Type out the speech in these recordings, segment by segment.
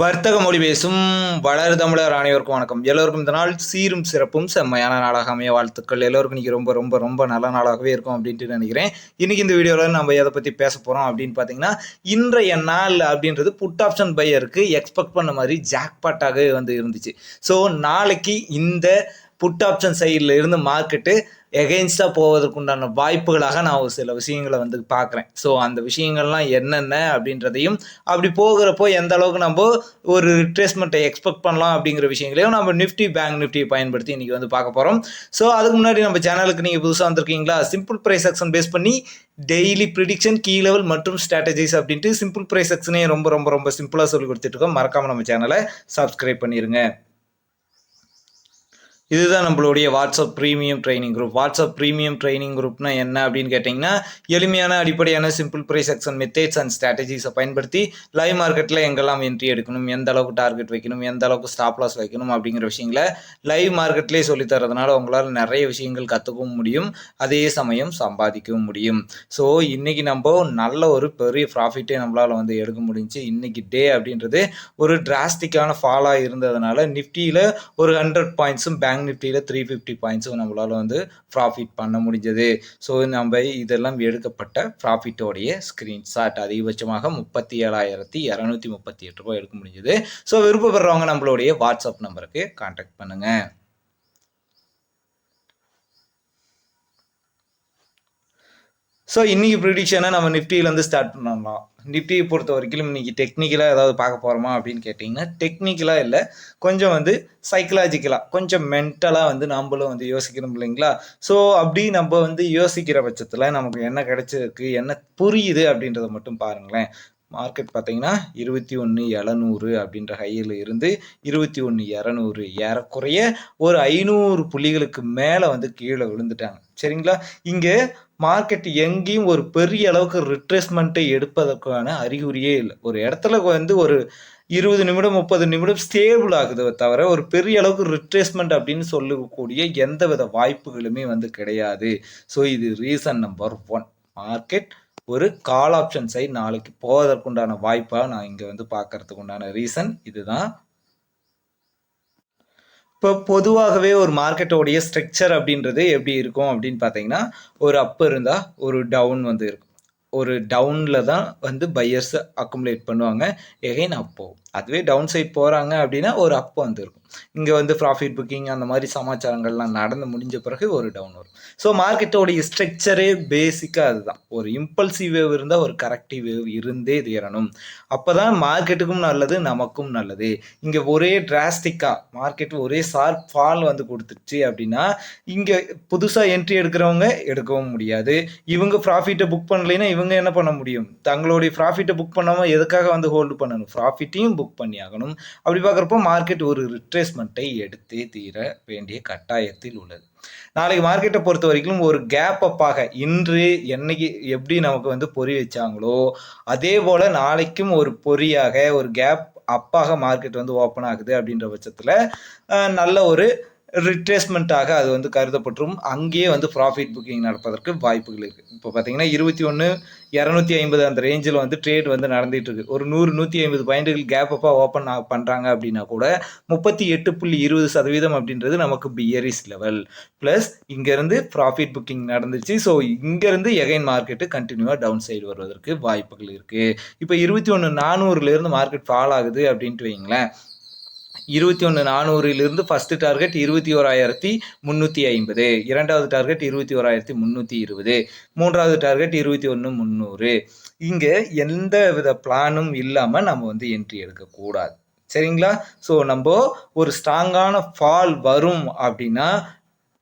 வர்த்தக மொழி பேசும் வளர் தமிழர் அனைவருக்கும் வணக்கம். எல்லோருக்கும் இந்த நாள் சீரும் சிறப்பும் செம்மையான நாளாக அமைய வாழ்த்துக்கள். எல்லோருக்கும் இன்னைக்கு ரொம்ப ரொம்ப ரொம்ப நல்ல நாளாகவே இருக்கும் அப்படின்ட்டு நினைக்கிறேன். இன்னைக்கு இந்த வீடியோவில் நம்ம எதை பற்றி பேச போகிறோம் அப்படின்னு பார்த்தீங்கன்னா இன்றைய நாள் அப்படின்றது புட் ஆப்ஷன் பையருக்கு எக்ஸ்பெக்ட் பண்ண மாதிரி ஜாக்பாட்டாகவே வந்து இருந்துச்சு. ஸோ நாளைக்கு இந்த புட் ஆப்ஷன் சைடில் இருந்து மார்க்கெட்டு எகெயின்ஸ்டாக போவதற்குண்டான வாய்ப்புகளாக நான் ஒரு சில விஷயங்களை வந்து பார்க்குறேன். ஸோ அந்த விஷயங்கள்லாம் என்னென்ன அப்படின்றதையும் அப்படி போகிறப்போ எந்த அளவுக்கு நம்ம ஒரு ரிட்ரேஸ்மெண்ட்டை எக்ஸ்பெக்ட் பண்ணலாம் அப்படிங்கிற விஷயங்களையும் நம்ம நிஃப்டி பேங்க் நிஃப்டியை பயன்படுத்தி இன்றைக்கி வந்து பார்க்க போகிறோம் ஸோ அதுக்கு முன்னாடி நம்ம சேனலுக்கு நீங்கள் புதுசாக வந்திருக்கீங்களா? சிம்பிள் ப்ரைஸ் செக்ஷன் பேஸ் பண்ணி டெய்லி ப்ரிடிக்ஷன் கீ லெவல் மற்றும் ஸ்ட்ராட்டஜிஸ் அப்படின்ட்டு சிம்பிள் ப்ரைஸ் செக்ஷனே ரொம்ப ரொம்ப ரொம்ப சிம்பிளாக சொல்லி கொடுத்துட்ருக்கோம் மறக்காமல் நம்ம சேனலை சப்ஸ்கிரைப் பண்ணிடுங்க இதுதான் நம்மளுடைய WhatsApp premium training group. WhatsApp premium training குரூப்னா என்ன அப்படின்னு கேட்டிங்கன்னா எளிமையான அடிப்படையான simple price section methods and ஸ்ட்ராட்டஜிஸை பயன்படுத்தி லைவ் மார்க்கெட்டில் எங்கெல்லாம் என்ட்ரி எடுக்கணும் எந்த அளவுக்கு டார்கெட் வைக்கணும் எந்த அளவுக்கு ஸ்டாப் லாஸ் வைக்கணும் அப்படிங்கிற விஷயங்களை லைவ் மார்க்கெட்லேயே சொல்லித்தரதுனால உங்களால் நிறைய விஷயங்கள் கற்றுக்கவும் முடியும் அதே சமயம் சம்பாதிக்கவும் முடியும். ஸோ இன்றைக்கி நம்ம நல்ல ஒரு பெரிய ப்ராஃபிட்டே நம்மளால் வந்து எடுக்க முடிஞ்சுச்சு இன்றைக்கி டே அப்படின்றது ஒரு டிராஸ்டிக்கான ஃபாலாக இருந்ததுனால நிஃப்டியில் ஒரு ஹண்ட்ரட் பாயிண்ட்ஸும் பேங்க் நிஃப்டியில் த்ரீ ஃபிஃப்டி பாயிண்ட்ஸும் நம்மளால் வந்து ப்ராஃபிட் பண்ண முடிஞ்சது. ஸோ நம்ம இதெல்லாம் எடுக்கப்பட்ட ப்ராஃபிட்டோடைய ஸ்க்ரீன்ஷாட் அதிகபட்சமாக முப்பத்தி ஏழாயிரத்தி இரநூத்தி முப்பத்தி எட்டு ரூபாய் எடுக்க முடிஞ்சது. ஸோ விருப்பப்படுறவங்க நம்மளுடைய வாட்ஸ்அப் நம்பருக்கு காண்டாக்ட் பண்ணுங்கள் ஸோ இன்றைக்கி ப்ரிடிக்ஷனை நம்ம நிஃப்டியிலேருந்து ஸ்டார்ட் பண்ணலாம்? நிஃப்டியை பொறுத்த வரைக்கும் இன்றைக்கி டெக்னிக்கலாக ஏதாவது பார்க்க போகிறோமா அப்படின்னு கேட்டிங்கன்னா டெக்னிக்கலாக இல்லை. கொஞ்சம் வந்து சைக்கலாஜிக்கலாக கொஞ்சம் மென்டலாக வந்து நம்மளும் வந்து யோசிக்கணும் இல்லைங்களா? ஸோ அப்படி நம்ம வந்து யோசிக்கிற பட்சத்தில் நமக்கு என்ன கிடைச்சிருக்கு என்ன புரியுது அப்படின்றத மட்டும் பாருங்களேன். மார்க்கெட் பார்த்தீங்கன்னா இருபத்தி ஒன்று எழுநூறு அப்படின்ற ஹையில் இருந்து இருபத்தி ஒன்று இரநூறு ஏறக்குறைய ஒரு ஐநூறு புள்ளிகளுக்கு மேலே வந்து கீழே விழுந்துட்டாங்க. சரிங்களா? இங்கே மார்க்கெட் எங்கேயும் ஒரு பெரிய அளவுக்கு ரிட்ரேஸ்மெண்ட்டை எடுப்பதற்கான அறிகுறியே இல்லை. ஒரு இடத்துல வந்து ஒரு இருபது நிமிடம் முப்பது நிமிடம் ஸ்டேபிள் ஆகுது தவிர ஒரு பெரிய அளவுக்கு ரிட்ரேஸ்மெண்ட் அப்படின்னு சொல்லக்கூடிய எந்த வித வாய்ப்புகளுமே வந்து கிடையாது. ஸோ இது ரீசன் நம்பர் ஒன் மார்க்கெட் ஒரு கால் ஆப்ஷன் சைட் நாளைக்கு போவதற்குண்டான வாய்ப்பாக நான் இங்கே வந்து பார்க்கறதுக்கு உண்டான ரீசன் இதுதான். இப்போ பொதுவாகவே ஒரு மார்க்கெட்டோடைய ஸ்ட்ரக்சர் அப்படின்றது எப்படி இருக்கும் அப்படின்னு பார்த்தீங்கன்னா ஒரு அப் இருந்தால் ஒரு டவுன் வந்து இருக்கும். ஒரு டவுனில் தான் வந்து பையர்ஸ் அக்குமுலேட் பண்ணுவாங்க. எகைன் அப்போ அதுவே டவுன் சைட் போகிறாங்க அப்படின்னா ஒரு அப் வந்துருக்கும். இங்கே வந்து ப்ராஃபிட் புக்கிங் அந்த மாதிரி சமாச்சாரங்கள்லாம் நடந்து முடிஞ்ச பிறகு ஒரு டவுன் வரும். ஸோ மார்க்கெட்டோடைய ஸ்ட்ரக்சரே பேசிக்காக அதுதான். ஒரு இம்பல்சிவ் வேவ் இருந்தால் ஒரு கரெக்டிவ் வேவ் இருந்தே தீரணும் அப்போ தான் மார்க்கெட்டுக்கும் நல்லது நமக்கும் நல்லது. இங்கே ஒரே டிராஸ்டிக்காக மார்க்கெட் ஒரே ஷார்ப் ஃபால் வந்து கொடுத்துருச்சு அப்படின்னா இங்கே புதுசாக என்ட்ரி எடுக்கிறவங்க எடுக்கவும் முடியாது. இவங்க ப்ராஃபிட்டை புக் பண்ணலைன்னா இவங்க என்ன பண்ண முடியும்? தங்களுடைய ப்ராஃபிட்டை புக் பண்ணாமல் எதுக்காக வந்து ஹோல்டு பண்ணணும்? ப்ராஃபிட்டையும் புக் பண்ணி ஆகணும் அப்படி பார்க்குறப்போ மார்க்கெட் ஒரு ரிட்ரேஸ்மெண்ட்டை எடுத்தே தீர வேண்டிய கட்டாயத்தில் உள்ளது. நாளைக்கு மார்க்கெட்டை பொறுத்த வரைக்கும் ஒரு கேப் அப்பாக இன்று என்னைக்கு எப்படி நமக்கு வந்து பொறி வச்சாங்களோ அதே போல் நாளைக்கும் ஒரு பொறியாக ஒரு கேப் அப்பாக மார்க்கெட் வந்து ஓப்பன் ஆகுது அப்படின்ற பட்சத்தில் நல்ல ஒரு ரிட்ரேஸ்மெண்ட்டாக அது வந்து கருதப்பட்டும் அங்கேயே வந்து ப்ராஃபிட் புக்கிங் நடப்பதற்கு வாய்ப்புகள் இருக்குது இப்போ பார்த்தீங்கன்னா இருபத்தி ஒன்று இரநூத்தி ஐம்பது அந்த ரேஞ்சில் வந்து ட்ரேட் வந்து நடந்துகிட்டு இருக்கு ஒரு நூறு நூற்றி ஐம்பது பாயிண்ட்டுகள் கேப் அப்பாக ஓப்பன் பண்ணுறாங்க அப்படின்னா கூட முப்பத்தி எட்டு புள்ளி இருபது சதவீதம் அப்படின்றது நமக்கு பியரிஸ் லெவல் ப்ளஸ் இங்கேருந்து ப்ராஃபிட் புக்கிங் நடந்துச்சு. ஸோ இங்கேருந்து எகைன் மார்க்கெட்டு கண்டினியூவாக டவுன் சைடு வருவதற்கு வாய்ப்புகள் இருக்குது இப்போ இருபத்தி ஒன்று நானூறுலேருந்து மார்க்கெட் ஃபால் ஆகுது அப்படின்ட்டு வைங்களேன். இருபத்தி ஒன்று நானூறிலிருந்து ஃபஸ்ட்டு டார்கெட் இருபத்தி ஓராயிரத்தி முந்நூற்றி ஐம்பது. இரண்டாவது டார்கெட் இருபத்தி ஓராயிரத்தி முந்நூற்றி இருபது. மூன்றாவது டார்கெட் இருபத்தி ஒன்று முந்நூறு இங்கே எந்த வித பிளானும் இல்லாமல் நம்ம வந்து என்ட்ரி எடுக்கக்கூடாது. சரிங்களா? ஸோ நம்ம ஒரு ஸ்ட்ராங்கான ஃபால் வரும் அப்படின்னா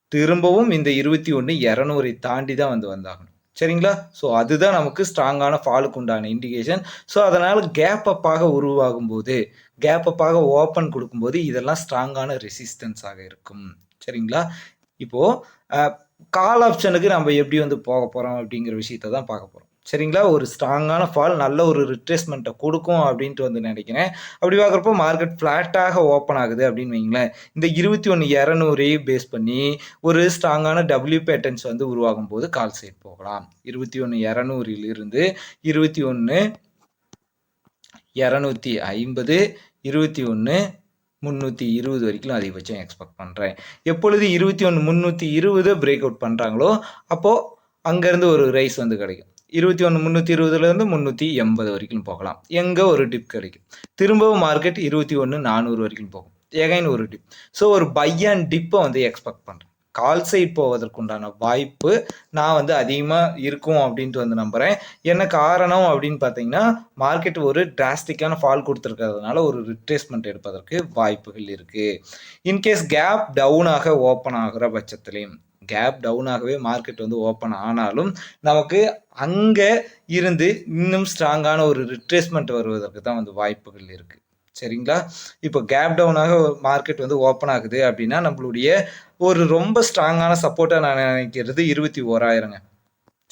திரும்பவும் இந்த இருபத்தி ஒன்று இரநூறை தாண்டி தான் வந்து வந்தாகணும். சரிங்களா? ஸோ அதுதான் நமக்கு ஸ்ட்ராங்கான ஃபாலுக்கு உண்டான இண்டிகேஷன் ஸோ அதனால் கேப் அப்பாக உருவாகும் போது கேப்பப்பாக ஓப்பன் கொடுக்கும்போது இதெல்லாம் ஸ்ட்ராங்கான ரெசிஸ்டன்ஸாக இருக்கும். சரிங்களா? இப்போது கால் ஆப்ஷனுக்கு நம்ம எப்படி வந்து போக போகிறோம் அப்படிங்கிற விஷயத்த தான் பார்க்க போகிறோம் சரிங்களா? ஒரு ஸ்ட்ராங்கான ஃபால் நல்ல ஒரு ரிட்ரேஸ்மெண்ட்டை கொடுக்கும் அப்படின்ட்டு வந்து நினைக்கிறேன். அப்படி பார்க்குறப்போ மார்க்கெட் ஃப்ளாட்டாக ஓப்பன் ஆகுது அப்படின்னு வைங்களேன் இந்த இருபத்தி ஒன்று இரநூறையும் பேஸ் பண்ணி ஒரு ஸ்ட்ராங்கான டபிள்யூ பேட்டர்ன்ஸ் வந்து உருவாகும் போது கால் சைட் போகலாம். இருபத்தி ஒன்று இரநூறிலிருந்து இருபத்தி ஒன்று இரநூத்தி ஐம்பது இருபத்தி ஒன்று முந்நூற்றி இருபது வரைக்கும் அதிகபட்சம் எக்ஸ்பெக்ட் பண்ணுறேன் எப்பொழுது இருபத்தி ஒன்று முந்நூற்றி இருபது பிரேக் அவுட் பண்ணுறாங்களோ அப்போது அங்கேருந்து ஒரு ரைஸ் வந்து கிடைக்கும். இருபத்தி ஒன்று முந்நூற்றி இருபதுலேருந்து முந்நூற்றி எண்பது வரைக்கும் போகலாம். எங்கே ஒரு டிப் கிடைக்கும். திரும்பவும் மார்க்கெட் இருபத்தி ஒன்று நானூறு வரைக்கும் போகும். எகைன் ஒரு டிப் ஸோ ஒரு பையன் டிப்பை வந்து எக்ஸ்பெக்ட் பண்ணுறேன் கால் சைட் போவதற்குண்டான வாய்ப்பு நான் வந்து அதிகமாக இருக்கும் அப்படின்ட்டு வந்து நம்புகிறேன் என்ன காரணம் அப்படின்னு பார்த்தீங்கன்னா மார்க்கெட் ஒரு டிராஸ்டிக்கான ஃபால் கொடுத்துருக்கிறதுனால ஒரு ரிட்ரேஸ்மெண்ட் எடுப்பதற்கு வாய்ப்புகள் இருக்குது இன்கேஸ் கேப் டவுனாக ஓப்பன் ஆகிற பட்சத்துலேயும் கேப் டவுனாகவே மார்க்கெட் வந்து ஓப்பன் ஆனாலும் நமக்கு அங்கே இருந்து இன்னும் ஸ்ட்ராங்கான ஒரு ரிட்ரேஸ்மெண்ட் வருவதற்கு தான் வந்து வாய்ப்புகள் இருக்குது சரிங்களா? இப்போ கேப் டவுனாக மார்க்கெட் வந்து ஓப்பன் ஆகுது அப்படின்னா நம்மளுடைய ஒரு ரொம்ப ஸ்ட்ராங்கான சப்போர்ட்டாக நான் நினைக்கிறது இருபத்தி ஓராயிரங்க.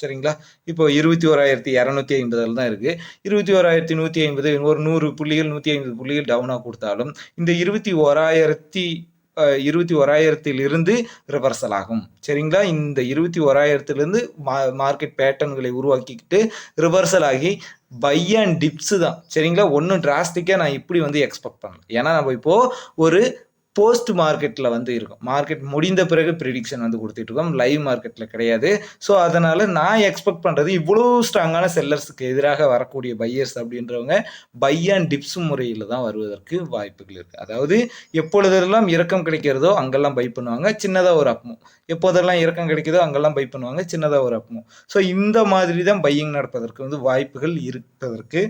சரிங்களா? இப்போ இருபத்தி ஓராயிரத்தி இரநூத்தி ஐம்பதில் தான் இருக்குது இருபத்தி ஓராயிரத்தி நூற்றி ஐம்பது ஒரு நூறு புள்ளிகள் நூற்றி ஐம்பது புள்ளிகள் டவுனாக கொடுத்தாலும் இந்த இருபத்தி ஓராயிரத்தி இருபத்தி ஓராயிரத்திலிருந்து ரிவர்சல் ஆகும். சரிங்களா? இந்த இருபத்தி ஓராயிரத்திலிருந்து மா மார்க்கெட் பேட்டர்ன்களை உருவாக்கிக்கிட்டு ரிவர்சல் ஆகி பை அண்ட் டிப்ஸு தான். சரிங்களா? ஒன்றும் டிராஸ்டிக்காக நான் இப்படி வந்து எக்ஸ்பெக்ட் பண்ணல. ஏன்னா நம்ம இப்போது ஒரு போஸ்ட் மார்க்கெட்டில் வந்து இருக்கும். மார்க்கெட் முடிந்த பிறகு ப்ரிடிக்ஷன் வந்து கொடுத்துட்டு இருக்கோம். லைவ் மார்க்கெட்டில் கிடையாது. ஸோ அதனால் நான் எக்ஸ்பெக்ட் பண்ணுறது இவ்வளோ ஸ்ட்ராங்கான செல்லர்ஸுக்கு எதிராக வரக்கூடிய பையர்ஸ் அப்படின்றவங்க பை அண்ட் டிப்ஸ் முறையில் தான் வருவதற்கு வாய்ப்புகள் இருக்குது அதாவது எப்பொழுதெல்லாம் இறக்கம் கிடைக்கிறதோ அங்கெல்லாம் பை பண்ணுவாங்க. சின்னதாக ஒரு அப்மோ எப்போதெல்லாம் இறக்கம் கிடைக்குதோ அங்கெல்லாம் பை பண்ணுவாங்க. சின்னதாக ஒரு அப்மோ ஸோ இந்த மாதிரி தான் பையிங் நடப்பதற்கு வந்து வாய்ப்புகள் இருப்பதற்கு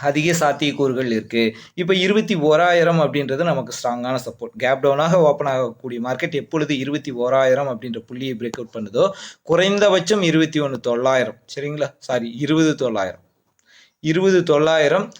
அதிக சாத்தியக்கூறுகள் இருக்குது இப்போ இருபத்தி ஓராயிரம் அப்படின்றது நமக்கு ஸ்ட்ராங்கான சப்போர்ட் கேப் டவுனாக ஓப்பன் ஆகக்கூடிய மார்க்கெட் எப்பொழுது இருபத்தி ஓராயிரம் அப்படின்ற புள்ளியை பிரேக் அவுட் பண்ணுதோ குறைந்தபட்சம் இருபத்தி ஒன்று தொள்ளாயிரம். சரிங்களா? சாரி இருபது தொள்ளாயிரம். இருபது தொள்ளாயிரம்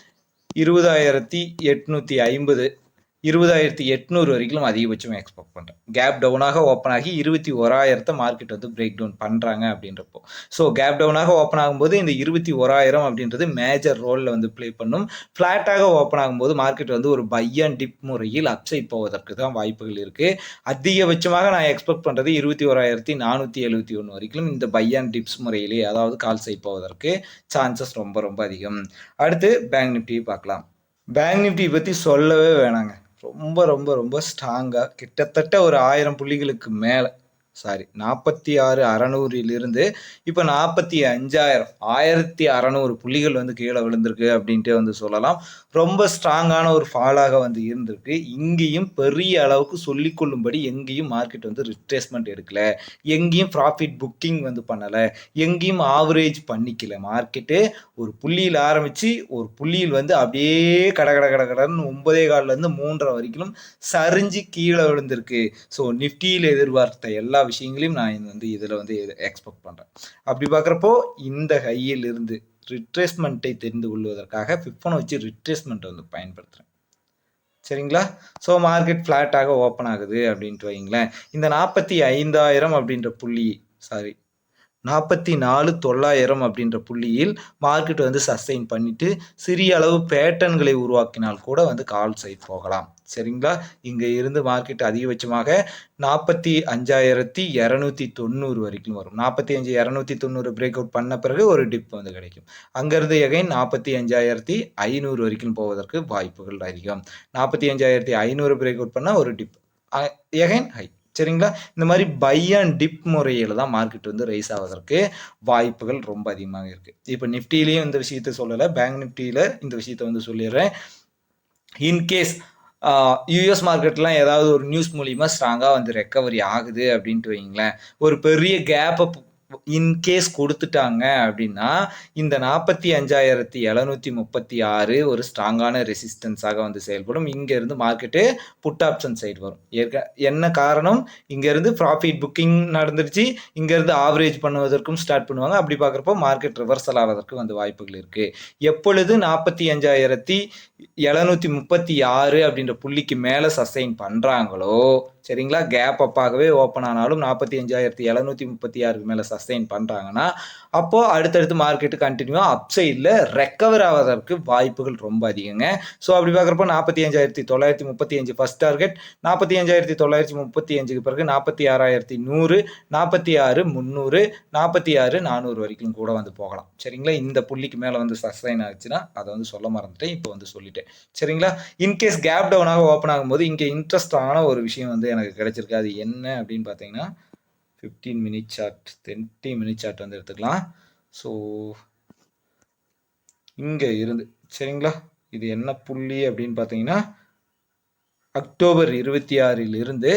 இருபதாயிரத்தி எட்நூற்றி ஐம்பது. இருபதாயிரத்தி எட்நூறு வரைக்கும் அதிகபட்சம் எக்ஸ்பெக்ட் பண்ணுறேன் கேப் டவுனாக ஓப்பன் ஆகி இருபத்தி ஓராயிரத்தை மார்க்கெட் வந்து பிரேக் டவுன் பண்ணுறாங்க அப்படின்றப்போ. ஸோ கேப் டவுனாக ஓப்பன் ஆகும்போது இந்த இருபத்தி ஓராயிரம் அப்படின்றது மேஜர் ரோலில் வந்து ப்ளே பண்ணும். ஃப்ளாட்டாக ஓப்பன் ஆகும்போது மார்க்கெட் வந்து ஒரு பை அண்ட் டிப் முறையில் அப்சைட் போவதற்கு தான் வாய்ப்புகள் இருக்குது அதிகபட்சமாக நான் எக்ஸ்பெக்ட் பண்ணுறது இருபத்தி ஓராயிரத்தி நானூற்றி எழுபத்தி ஒன்று வரைக்கும் இந்த பை அண்ட் டிப்ஸ் முறையிலே அதாவது கால் சைட் போவதற்கு சான்சஸ் ரொம்ப ரொம்ப அதிகம். அடுத்து பேங்க் நிஃப்டியை பார்க்கலாம். பேங்க் நிஃப்டி பற்றி சொல்லவே வேணாங்க. ரொம்ப ரொம்ப ரொம்ப ஸ்ட்ராங்காக கிட்டத்தட்ட ஒரு ஆயிரம் புள்ளிகளுக்கு மேலே. சாரி நாற்பத்தி ஆறு அறநூறிலிருந்து இப்போ நாற்பத்தி அஞ்சாயிரம் ஆயிரத்தி அறநூறு புள்ளிகள் வந்து கீழே விழுந்திருக்கு அப்படின்ட்டு வந்து சொல்லலாம். ரொம்ப ஸ்ட்ராங்கான ஒரு ஃபாலாக வந்து இருந்திருக்கு. இங்கேயும் பெரிய அளவுக்கு சொல்லிக்கொள்ளும்படி எங்கேயும் மார்க்கெட் வந்து ரிட்ரேஸ்மெண்ட் எடுக்கல. எங்கேயும் ப்ராஃபிட் புக்கிங் வந்து பண்ணலை. எங்கேயும் ஆவரேஜ் பண்ணிக்கல. மார்க்கெட்டு ஒரு புள்ளியில் ஆரம்பித்து ஒரு புள்ளியில் வந்து அப்படியே கட கட கட கடன்னு ஒன்பதே காலிலேருந்து மூன்றரை வரைக்கும் சரிஞ்சு கீழே விழுந்திருக்கு. ஸோ நிஃப்டியில் எதிர்பார்த்த எல்லா எல்லா விஷயங்களையும் நான் வந்து இதில் வந்து எக்ஸ்பெக்ட் பண்ணுறேன் அப்படி பார்க்குறப்போ இந்த ஹையில் இருந்து ரிட்ரேஸ்மெண்ட்டை தெரிந்து கொள்வதற்காக ஃபிஃபனை வச்சு ரிட்ரேஸ்மெண்ட் வந்து பயன்படுத்துகிறேன் சரிங்களா? ஸோ மார்க்கெட் ஃப்ளாட்டாக ஓப்பன் ஆகுது அப்படின்ட்டு வைங்களேன் இந்த நாற்பத்தி ஐந்தாயிரம் அப்படின்ற புள்ளி சாரி நாற்பத்தி நாலு தொள்ளாயிரம் அப்படின்ற புள்ளியில் மார்க்கெட் வந்து சஸ்டெயின் பண்ணிட்டு சிறிய அளவு பேட்டர்ன்களை உருவாக்கினால் கூட வந்து கால் சைட் போகலாம். சரிங்களா? இங்கே இருந்து மார்க்கெட் அதிகபட்சமாக நாற்பத்தி அஞ்சாயிரத்தி இரநூத்தி தொண்ணூறு வரைக்கும் வரும். நாற்பத்தி அஞ்சு இரநூத்தி தொண்ணூறு பிரேக் அவுட் பண்ண பிறகு ஒரு டிப் வந்து கிடைக்கும். அங்கேருந்து எகைன் நாற்பத்தி அஞ்சாயிரத்தி ஐநூறு வரைக்கும் போவதற்கு வாய்ப்புகள் அதிகம். நாற்பத்தி அஞ்சாயிரத்தி ஐநூறு பிரேக் அவுட் பண்ணால் ஒரு டிப் எகைன் ஹை சரிங்களா? இந்த மாதிரி பை அண்ட் டிப் முறையில் தான் மார்க்கெட் வந்து ரைஸ் ஆவதற்கு வாய்ப்புகள் ரொம்ப அதிகமாக இருக்குது இப்போ நிஃப்டிலையும் இந்த விஷயத்த சொல்லலை. பேங்க் நிஃப்டியில் இந்த விஷயத்த வந்து சொல்லிடுறேன். இன்கேஸ் யூஎஸ் மார்க்கெட்லாம் ஏதாவது ஒரு நியூஸ் மூலிமா ஸ்ட்ராங்காக வந்து ரெக்கவரி ஆகுது அப்படின்ட்டு வைங்களேன் ஒரு பெரிய கேப்பை இன்கேஸ் கொடுத்துட்டாங்க அப்படின்னா இந்த நாற்பத்தி அஞ்சாயிரத்தி எழுநூற்றி முப்பத்தி ஆறு ஒரு ஸ்ட்ராங்கான ரெசிஸ்டன்ஸாக வந்து செயல்படும். இங்கேருந்து மார்க்கெட்டு புட் ஆப்ஷன் சைடு வரும். ஏற்க என்ன காரணம்? இங்கேருந்து ப்ராஃபிட் புக்கிங் நடந்துருச்சு. இங்கேருந்து ஆவரேஜ் பண்ணுவதற்கும் ஸ்டார்ட் பண்ணுவாங்க. அப்படி பார்க்குறப்போ மார்க்கெட் ரிவர்சல் ஆவதற்கு வந்து வாய்ப்புகள் இருக்குது எப்பொழுது நாற்பத்தி அஞ்சாயிரத்தி எழுநூற்றி முப்பத்தி ஆறு அப்படின்ற புள்ளிக்கு மேலே சஸ்டைன் பண்ணுறாங்களோ சரிங்களா? கேப் அப்பாகவே ஓப்பன் ஆனாலும் நாற்பத்தி அஞ்சாயிரத்தி எழுநூற்றி முப்பத்தி ஆறுக்கு மேலே சஸ்டெயின் பண்ணுறாங்கன்னா அப்போது அடுத்தடுத்து மார்க்கெட்டு கண்டினியூவாக அப் ரெக்கவர் ஆவதற்கு வாய்ப்புகள் ரொம்ப அதிகங்க. ஸோ அப்படி பார்க்குறப்போ நாற்பத்தி அஞ்சாயிரத்தி தொள்ளாயிரத்தி முப்பத்தி அஞ்சு ஃபஸ்ட் டார்கெட் நாற்பத்தி அஞ்சாயிரத்தி தொள்ளாயிரத்தி முப்பத்தி அஞ்சுக்கு பிறகு நாற்பத்தி ஆறாயிரத்தி நூறு நாற்பத்தி ஆறு முந்நூறு நாற்பத்தி ஆறு நானூறு வரைக்கும் கூட வந்து போகலாம். சரிங்களா? இந்த புள்ளிக்கு மேலே வந்து சஸ்டைன் ஆச்சுன்னா அதை வந்து சொல்ல மறந்துட்டேன். இப்போ வந்து சொல்லிட்டேன். சரிங்களா? இன்கேஸ் கேப் டவுனாக ஓப்பன் ஆகும்போது இங்கே இன்ட்ரெஸ்டான ஒரு விஷயம் வந்து எனக்கு கிடைச்சிருக்கு. அது என்ன அப்படின்னு பார்த்தீங்கன்னா fifteen minute chart twenty minute chart வந்து எடுத்துக்கலாம். ஸோ இங்கே இருந்து சரிங்களா? இது என்ன புள்ளி அப்படின்னு பார்த்தீங்கன்னா அக்டோபர் இருபத்தி ஆறிலிருந்து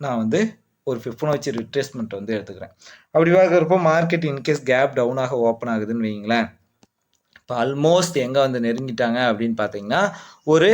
நான் வந்து ஒரு ஃபிஃப்னோச்சி ரிட்ரேஸ்மெண்ட் வந்து எடுத்துக்கிறேன். அப்படி பார்க்குறப்போ மார்க்கெட் இன்கேஸ் கேப் டவுனாக ஓப்பன் ஆகுதுன்னு வைங்களேன் இப்போ ஆல்மோஸ்ட் எங்கே வந்து நெருங்கிட்டாங்க அப்படின்னு பார்த்தீங்கன்னா ஒரு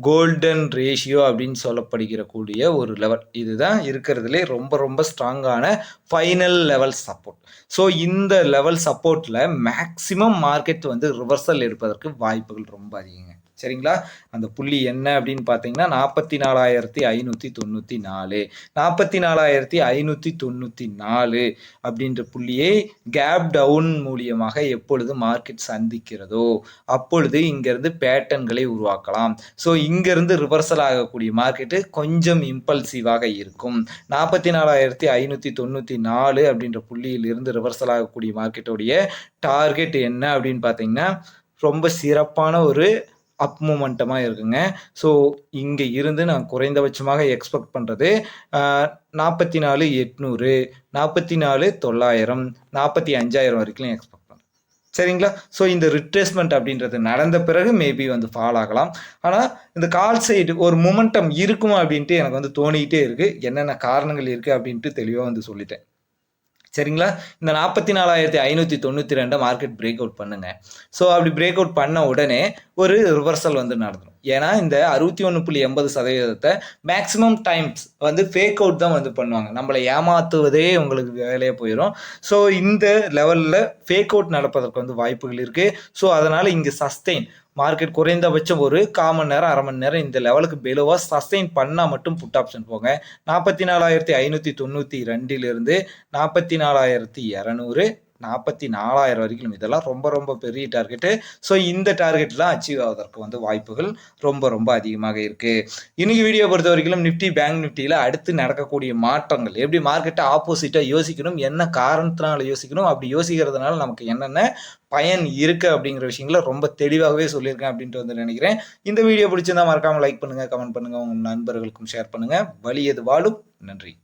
கோல்டன் ரேஷியோ அப்படின்னு சொல்லப்படுகிற கூடிய ஒரு லெவல் இதுதான் இருக்கிறதுலே ரொம்ப ரொம்ப ஸ்ட்ராங்கான ஃபைனல் லெவல் சப்போர்ட் ஸோ இந்த லெவல் சப்போர்ட்டில் மேக்சிமம் மார்க்கெட் வந்து ரிவர்சல் எடுப்பதற்கு வாய்ப்புகள் ரொம்ப அதிகங்க. சரிங்களா? அந்த புள்ளி என்ன அப்படின்னு பார்த்தீங்கன்னா நாற்பத்தி நாலாயிரத்தி ஐநூற்றி தொண்ணூற்றி நாலு. நாற்பத்தி நாலாயிரத்தி ஐநூற்றி தொண்ணூற்றி நாலு அப்படின்ற புள்ளியை கேப் டவுன் மூலியமாக எப்பொழுது மார்க்கெட் சந்திக்கிறதோ அப்பொழுது இங்கேருந்து பேட்டன்களை உருவாக்கலாம். ஸோ இங்கேருந்து ரிவர்சல் ஆகக்கூடிய மார்க்கெட்டு கொஞ்சம் இம்பல்சிவாக இருக்கும். நாற்பத்தி நாலாயிரத்தி ஐநூற்றி தொண்ணூற்றி நாலு அப்படின்ற புள்ளியில் இருந்து ரிவர்சல் ஆகக்கூடிய மார்க்கெட்டுடைய டார்கெட் என்ன அப்படின்னு பார்த்தீங்கன்னா ரொம்ப சிறப்பான ஒரு அப் மூமெண்ட்டமாக இருக்குங்க. ஸோ இங்கே இருந்து நான் குறைந்தபட்சமாக எக்ஸ்பெக்ட் பண்ணுறது நாற்பத்தி நாலு எட்நூறு நாற்பத்தி நாலு தொள்ளாயிரம் நாற்பத்தி அஞ்சாயிரம் வரைக்கும் எக்ஸ்பெக்ட் பண்ணுறேன் சரிங்களா? ஸோ இந்த ரிட்ரேஸ்மெண்ட் அப்படின்றது நடந்த பிறகு மேபி வந்து ஃபால் ஆகலாம். ஆனால் இந்த கால் சைடு ஒரு மொமெண்டம் இருக்குமா அப்படின்ட்டு எனக்கு வந்து தோணிக்கிட்டே இருக்குது என்னென்ன காரணங்கள் இருக்குது அப்படின்ட்டு தெளிவாக வந்து சொல்லிட்டேன். சரிங்களா? இந்த நாற்பத்தி நாலாயிரத்தி ஐநூற்றி தொண்ணூற்றி ரெண்டை மார்க்கெட் பிரேக் அவுட் பண்ணுங்க. ஸோ அப்படி பிரேக் அவுட் பண்ண உடனே ஒரு ரிவர்சல் வந்து நடந்துடும் ஏன்னா இந்த அறுபத்தி ஒன்று புள்ளி எண்பது சதவீதத்தை மேக்ஸிமம் டைம்ஸ் வந்து ஃபேக் அவுட் தான் வந்து பண்ணுவாங்க. நம்மளை ஏமாத்துவதே உங்களுக்கு வேலையாக போயிடும் ஸோ இந்த லெவலில் ஃபேக் அவுட் நடப்பதற்கு வந்து வாய்ப்புகள் இருக்குது ஸோ அதனால் இங்கே சஸ்டெயின் மார்க்கெட் குறைந்தபட்சம் ஒரு கால் மணி நேரம் அரை மணி நேரம் இந்த லெவலுக்கு பிலோவாக சஸ்டெயின் பண்ணால் மட்டும் புட் ஆப்ஷன் போங்க. நாற்பத்தி நாலாயிரத்தி ஐநூற்றி தொண்ணூற்றி ரெண்டிலிருந்து நாற்பத்தி நாலாயிரத்தி இரநூறு. நாற்பத்தி நாலாயிரம் வரைக்கும் இதெல்லாம் ரொம்ப ரொம்ப பெரிய டார்கெட்டு ஸோ இந்த டார்கெட்லாம் அச்சீவ் ஆவதற்கு வந்து வாய்ப்புகள் ரொம்ப ரொம்ப அதிகமாக இருக்குது இன்னைக்கு வீடியோ பொறுத்த வரைக்கும் நிஃப்டி பேங்க் நிஃப்டியில் அடுத்து நடக்கக்கூடிய மாற்றங்கள். எப்படி மார்க்கெட்டை ஆப்போசிட்டாக யோசிக்கணும்? என்ன காரணத்தினால யோசிக்கணும்? அப்படி யோசிக்கிறதுனால நமக்கு என்னென்ன பயன் இருக்குது அப்படிங்கிற விஷயங்கள ரொம்ப தெளிவாகவே சொல்லியிருக்கேன் அப்படின்ட்டு வந்து நினைக்கிறேன். இந்த வீடியோ பிடிச்சிருந்தா மறக்காமல் லைக் பண்ணுங்கள் கமெண்ட் பண்ணுங்கள் உங்கள் நண்பர்களுக்கும் ஷேர் பண்ணுங்கள் வழி எது வாழும்? நன்றி.